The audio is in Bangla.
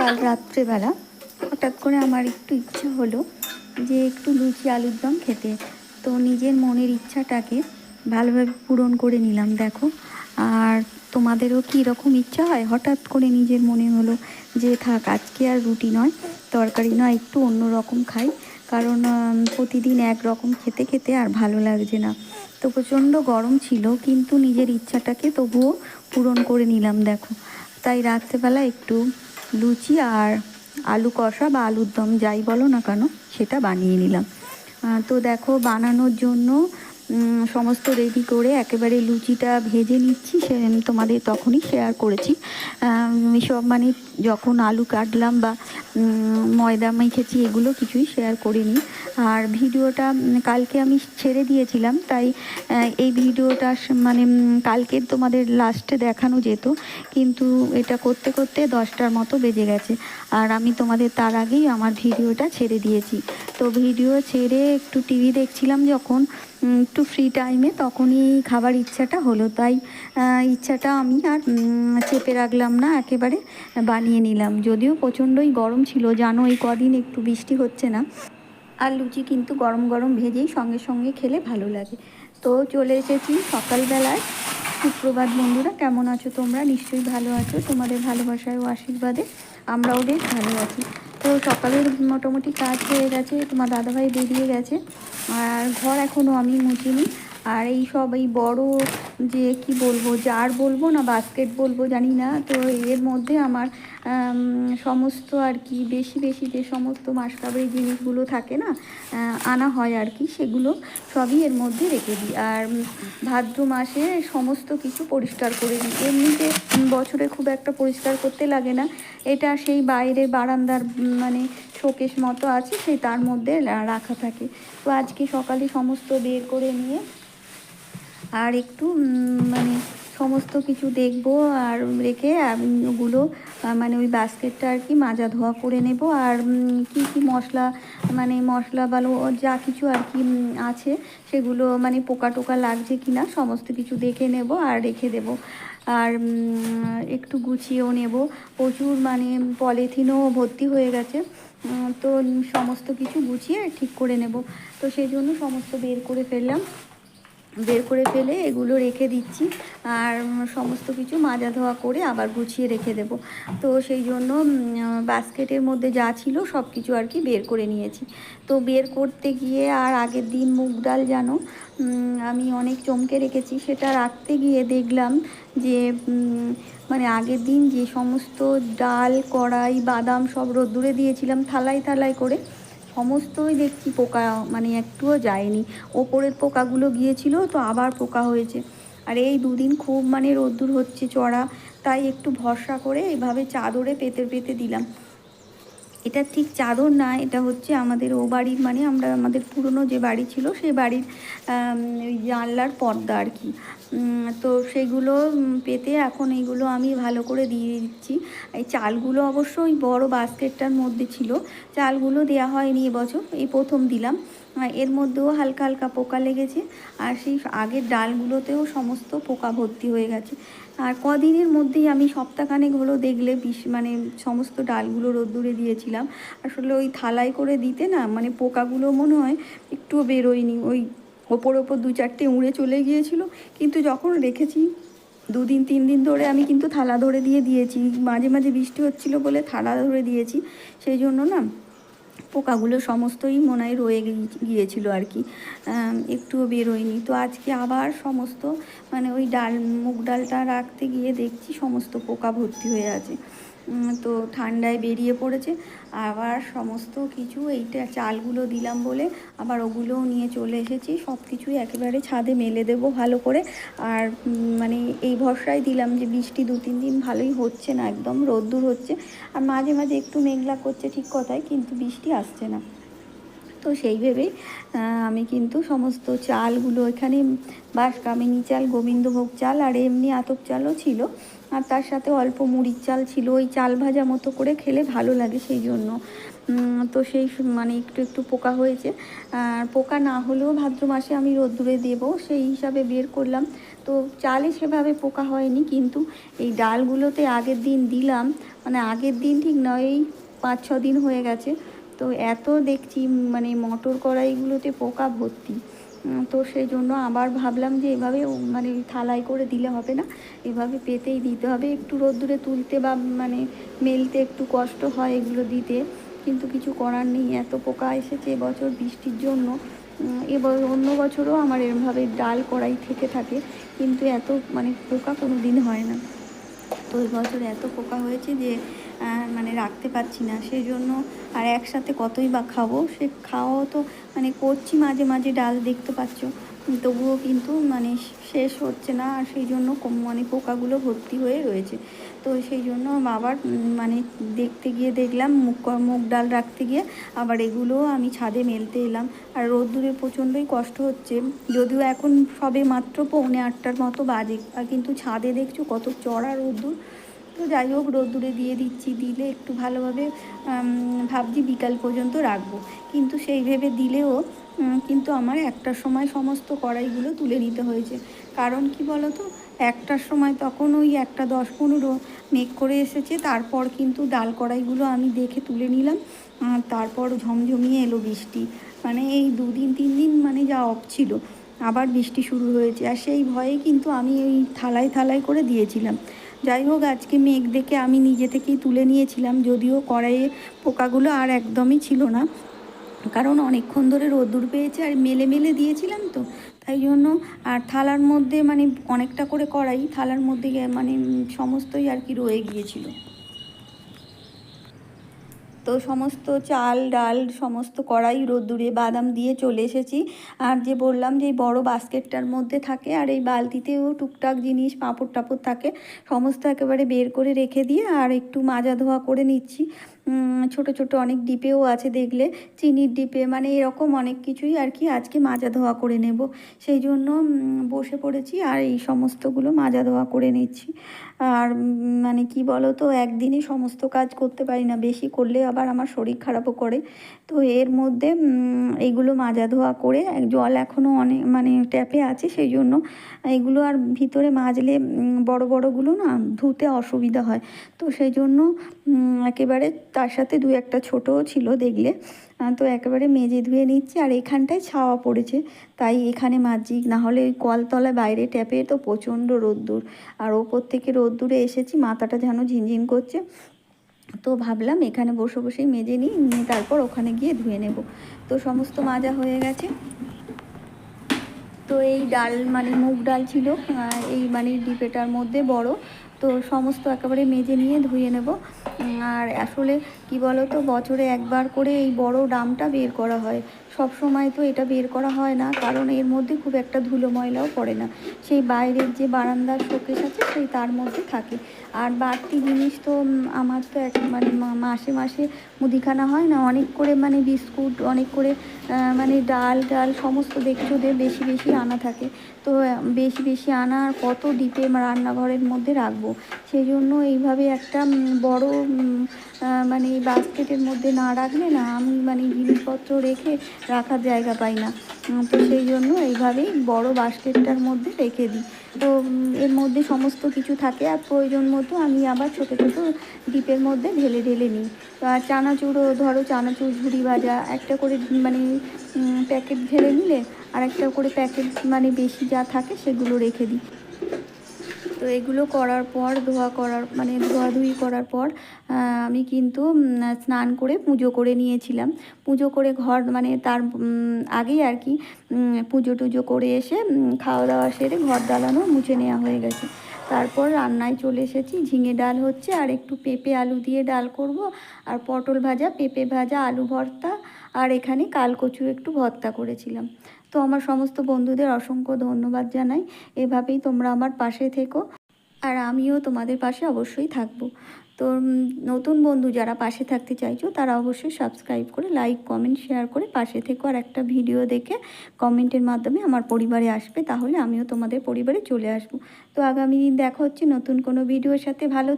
কাল রাত্রেবেলা হঠাৎ করে আমার একটু ইচ্ছা হলো যে একটু লুচি, আলুর দম খেতে। তো নিজের মনের ইচ্ছাটাকে ভালোভাবে পূরণ করে নিলাম, দেখো। আর তোমাদেরও কী রকম ইচ্ছা হয়? হঠাৎ করে নিজের মনে হলো যে থাক, আজকে আর রুটি নয়, তরকারি নয়, একটু অন্য রকম খাই। কারণ প্রতিদিন এক রকম খেতে খেতে আর ভালো লাগছে না। তো প্রচণ্ড গরম ছিল, কিন্তু নিজের ইচ্ছাটাকে তবুও পূরণ করে নিলাম, দেখো। তাই রাত্রেবেলা একটু লুচি আর আলু কষা বা আলুর দম যাই বলো না কেন, সেটা বানিয়ে নিলাম। তো দেখো, বানানোর জন্য সমস্ত রেডি করে একেবারে লুচিটা ভেজে নিচ্ছি সে তোমাদের তখনই শেয়ার করেছি। সব মানে যখন আলু কাটলাম বা ময়দা মেখেছি এগুলো কিছুই শেয়ার করিনি। আর ভিডিওটা কালকে আমি ছেড়ে দিয়েছিলাম তাই এই ভিডিওটা মানে উম, কালকে তোমাদের লাস্টে দেখানো যেত। কিন্তু এটা করতে করতে দশটার মতো বেজে গেছে। আর আমি তোমাদের তার আগেই আমার ভিডিওটা ছেড়ে দিয়েছি। তো ভিডিও ছেড়ে একটু টিভি দেখছিলাম যখন একটু ফ্রি টাইমে তখনই খাবার ইচ্ছাটা হলো। তাই ইচ্ছাটা আমি আর চেপে রাখলাম না, একেবারে বানিয়ে নিলাম। যদিও প্রচণ্ডই গরম ছিল, জানো এই কদিন একটু বৃষ্টি হচ্ছে না। আর লুচি কিন্তু গরম গরম ভেজেই সঙ্গে সঙ্গে খেলে ভালো লাগে। তো চলে এসেছি সকালবেলায়। সুপ্রভাত বন্ধুরা, কেমন আছো তোমরা? নিশ্চয়ই ভালো আছো। তোমাদের ভালোবাসায় ও আশীর্বাদে আমরাও বেশ ভালো আছি। তো সকালের মোটামুটি কাজ হয়ে গেছে তোমার দাদাভাই বেরিয়ে গেছে। আর ঘর এখনও আমি মুছিনি। আর এই সব এই বড় যে কি বলব জার বলব না বাস্কেট বলব জানি না, তো এর মধ্যে আমার সমস্ত আর কি বেশি বেশি যে সমস্ত মাসকাবারি জিনিসগুলো থাকে না আনা হয় আর কি, সেগুলো সবই এর মধ্যে রেখে দিই। আর ভাদ্র মাসে সমস্ত কিছু পরিষ্কার করে দিই। এমনিতে বছরে খুব একটা পরিষ্কার করতে লাগে না। এটা সেই বাইরের বারান্দার মানে শোকেশ মতো আছে, সেই তার মধ্যে রাখা থাকে। তো আজকে সকালে সমস্ত বের করে নিয়ে আর একটু মানে সমস্ত কিছু দেখব আর রেখে ওগুলো মানে ওই বাস্কেটটা আর কি মাজা ধোয়া করে নেব। আর কি কি মশলা মানে মশলা ভালো যা কিছু আর কি আছে সেগুলো মানে পোকা টোকা লাগছে কি না সমস্ত কিছু দেখে নেব আর রেখে দেব। আর একটু গুছিয়েও নেব। প্রচুর মানে পলিথিনও ভর্তি হয়ে গেছে। তো সমস্ত কিছু গুছিয়ে ঠিক করে নেব। তো সেই জন্য সমস্ত বের করে ফেললাম। বের করে ফেলে এগুলো রেখে দিচ্ছি। আর সমস্ত কিছু মাজা ধোয়া করে আবার গুছিয়ে রেখে দেব। তো সেই জন্য বাস্কেটের মধ্যে যা ছিল সব কিছু আর কি বের করে নিয়েছি। তো বের করতে গিয়ে আর আগের দিন মুগ ডাল উম, আমি অনেক চমকে রেখেছি। সেটা রাখতে গিয়ে দেখলাম যে মানে আগের দিন যে সমস্ত ডাল কড়াই বাদাম সব রোদ্দুরে দিয়েছিলাম থালায় থালায় করে। সমস্তই দেখছি পোকা মানে একটুও যায়নি। ওপরের পোকাগুলো গিয়েছিল, তো আবার পোকা হয়েছে। আর এই দুদিন খুব মানে রোদ্দুর হচ্ছে, চড়া। তাই একটু ভরসা করে এভাবে চাদরে পেতে পেতে দিলাম। এটা ঠিক চাদর না, এটা হচ্ছে আমাদের ও বাড়ির মানে আমরা আমাদের পুরনো যে বাড়ি ছিল সেই বাড়ির ওই জানলার পর্দা আর কি। তো সেগুলো পেতে এখন এইগুলো আমি ভালো করে দিয়ে দিচ্ছি। এই চালগুলো অবশ্য ওই বড় বাস্কেটটার মধ্যে ছিল। চালগুলো দেয়া হয়নি এবছর এই প্রথম দিলাম। এর মধ্যেও হালকা হালকা পোকা লেগেছে আর সেই আগের ডালগুলোতেও সমস্ত পোকা ভর্তি হয়ে গেছে। আর কদিনের মধ্যেই আমি সপ্তাহখানেক হলো দেখলে বিষ মানে সমস্ত ডালগুলো রোদ্দুরে দিয়েছিলাম। আসলে ওই থালায় করে দিতে না মানে পোকাগুলো মনে হয় একটুও বেরোয়নি। ওই ওপর ওপর দু চারটে উড়ে চলে গিয়েছিল। কিন্তু যখন রেখেছি, দুদিন, তিন দিন ধরে আমি কিন্তু থালা ধরে দিয়ে দিয়েছি। মাঝে মাঝে বৃষ্টি হচ্ছিল বলে থালা ধরে দিয়েছি। সেই জন্য না পোকাগুলো সমস্তই মনে হয় রয়ে গিয়ে- গিয়েছিল আর কি। একটুও বেরোয়নি। তো আজকে আবার সমস্ত মানে ওই ডাল, মুগ ডালটা রাখতে গিয়ে দেখছি সমস্ত পোকা ভর্তি হয়ে আছে। তো ঠান্ডায় বেরিয়ে পড়েছে। আবার সমস্ত কিছু এইটা চালগুলো দিলাম বলে আবার ওগুলোও নিয়ে চলে এসেছি। সব কিছুই একেবারে ছাদে মেলে দেবো ভালো করে। আর মানে এই ভরসায় দিলাম যে বৃষ্টি দু, তিন দিন ভালোই হচ্ছে না, একদম রোদ্দুর হচ্ছে। আর মাঝে মাঝে একটু মেঘলা করছে ঠিক কথাই, কিন্তু বৃষ্টি আসছে না। তো সেই ভেবেই আমি কিন্তু সমস্ত চালগুলো এখানে বাস কামিনী চাল, গোবিন্দভোগ চাল আর এমনি আতপ চালও ছিল। আর তার সাথে অল্প মুড়ির চাল ছিল, ওই চাল ভাজা মতো করে খেলে ভালো লাগে সেই জন্য। তো সেই মানে একটু একটু পোকা হয়েছে। আর পোকা না হলেও ভাদ্র মাসে আমি রোদ্দুরে দেবো, সেই হিসাবে বের করলাম। তো চালে সেভাবে পোকা হয়নি, কিন্তু এই ডালগুলোতে আগের দিন দিলাম মানে আগের দিন ঠিক নয় এই পাঁচ ছ দিন হয়ে গেছে। তো এত দেখছি মানে মটর কড়াইগুলোতে পোকা ভর্তি। তো সেই জন্য আবার ভাবলাম যে এভাবে মানে থালায় করে দিলে হবে না। এভাবে পেতেই দিতে হবে। একটু রোদ্দুরে তুলতে বা মানে মেলতে একটু কষ্ট হয় এগুলো দিতে। কিন্তু কিছু করার নেই। এত পোকা এসেছে এবছর বৃষ্টির জন্য। এবার অন্য বছরও আমার এরমভাবে ডাল কড়াই থেকে থাকে। কিন্তু এত মানে পোকা কোনো দিন হয় না। তো ওই বছর এত পোকা হয়েছে যে মানে রাখতে পারছি না। সেই জন্য আর একসাথে কতই বা খাব? সে খাওয়াও তো মানে করছি মাঝে মাঝে ডাল, দেখতে পাচ্ছ। তবুও কিন্তু মানে শেষ হচ্ছে না, আর সেই জন্য মানে পোকাগুলো ভর্তি হয়ে রয়েছে। তো সেই জন্য আবার মানে দেখতে গিয়ে দেখলাম, মুখ মুগ ডাল রাখতে গিয়ে আবার এগুলো আমি ছাদে মেলতে এলাম। আর রোদ্দুরে প্রচণ্ডই কষ্ট হচ্ছে, যদিও এখন সবে মাত্র পৌনে আটটার মতো বাজে, আর কিন্তু ছাদে দেখছ কত চড়া রোদ্দুর। তো যাই হোক, রোদ্দুরে দিয়ে দিচ্ছি, দিলে একটু ভালোভাবে ভাবছি বিকাল পর্যন্ত রাখব। কিন্তু সেই ভেবে দিলেও কিন্তু আমার একটার সময় সমস্ত কড়াইগুলো তুলে নিতে হয়েছে। কারণ কি বলো তো একটার সময় তখন ওই একটা দশ পনেরো মেঘ করে এসেছে, তারপর কিন্তু ডাল কড়াইগুলো আমি দেখে তুলে নিলাম তারপর ঝমঝমিয়ে এলো বৃষ্টি। মানে এই দুদিন, তিন দিন মানে যা অফ ছিল, আবার বৃষ্টি শুরু হয়েছে। আর সেই ভয়ে কিন্তু আমি ওই থালায় থালায় করে দিয়েছিলাম। যাই হোক, আজকে মেঘ দেখে আমি নিজে থেকেই তুলে নিয়েছিলাম, যদিও কড়াইয়ে পোকাগুলো আর একদমই ছিল না। কারণ অনেকক্ষণ ধরে রোদ্দুর পেয়েছে আর মেলে মেলে দিয়েছিলাম তো, তাই জন্য আর থালার মধ্যে মানে অনেকটা করে কড়াই, থালার মধ্যে মানে সমস্তই আর কি রয়ে গিয়েছিল। তো সমস্ত চাল, ডাল সমস্ত কড়াই, রোদ্দুরে বাদাম দিয়ে চলে এসেছি। আর যে বললাম যে এই বড় বাস্কেটটার মধ্যে থাকে আর এই বালতিতেও টুকটাক জিনিস পাঁপড় টাপড় থাকে, সমস্ত একেবারে বের করে রেখে দিয়ে আর একটু মাজা ধোয়া করে নিচ্ছি। ছোট ছোট অনেক ডিপেও আছে দেখলে, চিনির ডিপে মানে এরকম অনেক কিছুই আর কি আজকে মাজা ধোয়া করে নেব। সেই জন্য বসে পড়েছি আর এই সমস্তগুলো মাজা ধোয়া করে নিচ্ছি। আর মানে কি বলো তো একদিনে সমস্ত কাজ করতে পারি না, বেশি করলে আবার আমার শরীর খারাপও করে। তো এর মধ্যে এইগুলো মাজা ধোয়া করে জল এখনও অনেক মানে ট্যাপে আছে, সেই জন্য এগুলো আর ভিতরে মাজলে বড় বড়গুলো না ধুতে অসুবিধা হয়। তো সেই জন্য একেবারে তার সাথে দু একটা ছোটও ছিল দেখলে তো একেবারে মেজে ধুয়ে নিচ্ছি, আর এখানটায় ছাওয়া পড়েছে। তাই এখানে মাজি না হলে ওই কলতলা বাইরে ট্যাপে তো প্রচণ্ড রোদ্দুর। আর ওপর থেকে রোদ্দুরে এসেছি, মাথাটা যেন ঝিনঝিন করছে। তো ভাবলাম এখানে বসে বসেই মেজে নিই, নিয়ে তারপর ওখানে গিয়ে ধুয়ে নেব। তো সমস্ত মাজা হয়ে গেছে। তো এই ডাল মানে মুগ ডাল ছিল এই মানে ডিপেটার মধ্যে বড়। তো সমস্ত একেবারে মেজে নিয়ে ধুয়ে নেব। আর আসলে কি বলো তো বছরে একবার করে এই বড় ডামটা বের করা হয়। সব সময় তো এটা বের করা হয় না, কারণ এর মধ্যে খুব একটা ধুলো ময়লাও পড়ে না। সেই বাইরের যে বারান্দার শোকেস আছে, সেই তার মধ্যে থাকে। আর বাড়তি জিনিস তো আমার তো এক মানে মাসে মাসে মুদিখানা হয় না, অনেক করে মানে বিস্কুট, অনেক করে মানে ডাল ডাল সমস্ত দেখছ ওদের বেশি বেশি আনা থাকে। তো বেশি বেশি আনা আর কত ডিপে রান্নাঘরের মধ্যে রাখব? সেই জন্য এইভাবে একটা বড় মানে বাস্কেটের মধ্যে না রাখলে না আমি মানে জিনিসপত্র রেখে রাখার জায়গা পাই না। তো সেই জন্য এইভাবেই বড় বাস্কেটটার মধ্যে রেখে দিই। তো এর মধ্যে সমস্ত কিছু থাকে আর প্রয়োজন মতো আমি আবার ছোটো ছোটো ডিপের মধ্যে ঢেলে ঢেলে নিই। আর চানাচুরও ধরো চানাচুর, ঝুড়ি ভাজা একটা করে মানে প্যাকেট ঢেলে নিলে আর একটা করে প্যাকেট মানে বেশি যা থাকে সেগুলো রেখে দিই। তো এগুলো করার পর, ধোয়া করার মানে ধোয়াধুয়ি করার পর আমি কিন্তু স্নান করে পুজো করে নিয়েছিলাম। পুজো করে ঘর মানে তার আগেই আর কি পুজো টুজো করে এসে খাওয়া দাওয়া সেরে ঘর দালানো মুছে নেওয়া হয়ে গেছে। তারপর রান্নায় চলে এসেছি। ঝিঙে ডাল হচ্ছে, আর একটু পেঁপে আলু দিয়ে ডাল করব, আর পটল ভাজা, পেঁপে ভাজা, আলু ভর্তা, আর এখানে কালকচু একটু ভর্তা করেছিলাম। তো আমার সমস্ত বন্ধুদের অসংখ্য ধন্যবাদ জানাই। এভাবেই তোমরা আমার পাশে থেকো আর আমিও তোমাদের পাশে অবশ্যই থাকব। তো নতুন বন্ধু যারা পাশে থাকতে চাইছো, তারা অবশ্যই সাবস্ক্রাইব করে লাইক কমেন্ট শেয়ার করে পাশে থেকো আর একটা ভিডিও দেখে কমেন্টের মাধ্যমে আমার পরিবারে আসবে, তাহলে আমিও তোমাদের পরিবারে চলে আসব। তো আগামী দিন দেখা হচ্ছে নতুন কোনো ভিডিওর সাথে। ভালো